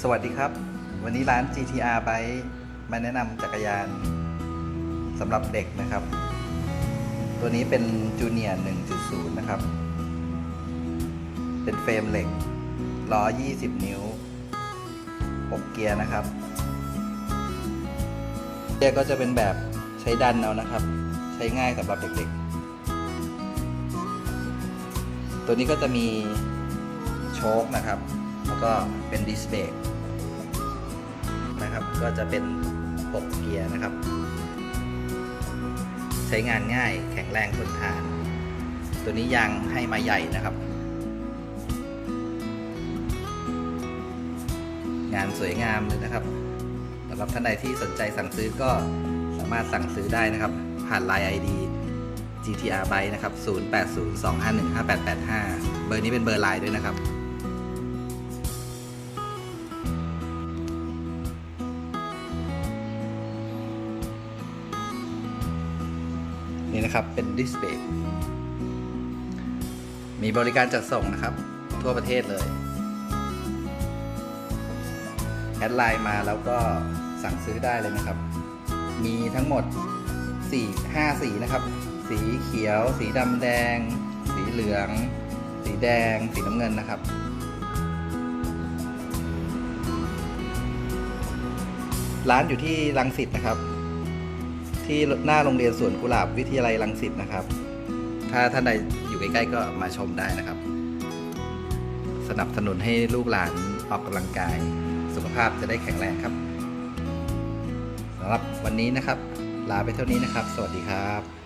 สวัสดีครับ วันนี้ร้าน GTR Bike มาแนะนำจักรยานสำหรับเด็กนะครับ ตัวนี้เป็นจูเนียร์1.0 นะครับ เป็นเฟรมเหล็กล้อ 20 นิ้ว 6 เกียร์นะครับ เกียร์ก็จะเป็นแบบใช้ดันเอานะครับ ใช้ง่ายสำหรับเด็กๆ ตัวนี้ก็จะมี โชคนะครับ แล้วก็เป็นดิสเบรกนะครับ ก็จะเป็น6เกียร์นะครับ ใช้งานง่ายแข็งแรงทนทาน ตัวนี้ยางให้มาใหญ่นะครับ งานสวยงามเลยนะครับสำหรับท่านใดที่สนใจสั่งซื้อก็สามารถสั่งซื้อได้นะครับ ผ่าน Line ID GTR Byte นะครับ 0802515885 เบอร์นี้เป็นเบอร์ไลน์ด้วยนะครับ นี่นะครับเป็นดิสเบรกมีบริการจัดส่งนะครับ ทั่วประเทศเลย แอดไลน์มาแล้วก็สั่งซื้อได้เลยนะครับ มีทั้งหมด 4 5 สีนะครับ สีเขียว สีดำแดง สีเหลือง สีแดง สีน้ำเงินนะครับร้านอยู่ที่รังสิตนะครับ ที่หน้าโรงเรียนสวนกุหลาบวิทยาลัยรังสิตนะครับ ถ้าท่านใดอยู่ใกล้ๆก็มาชมได้นะครับ สนับสนุนให้ลูกหลานออกกำลังกาย สุขภาพจะได้แข็งแรงครับสำหรับวันนี้นะครับ ลาไปเท่านี้นะครับ สวัสดีครับ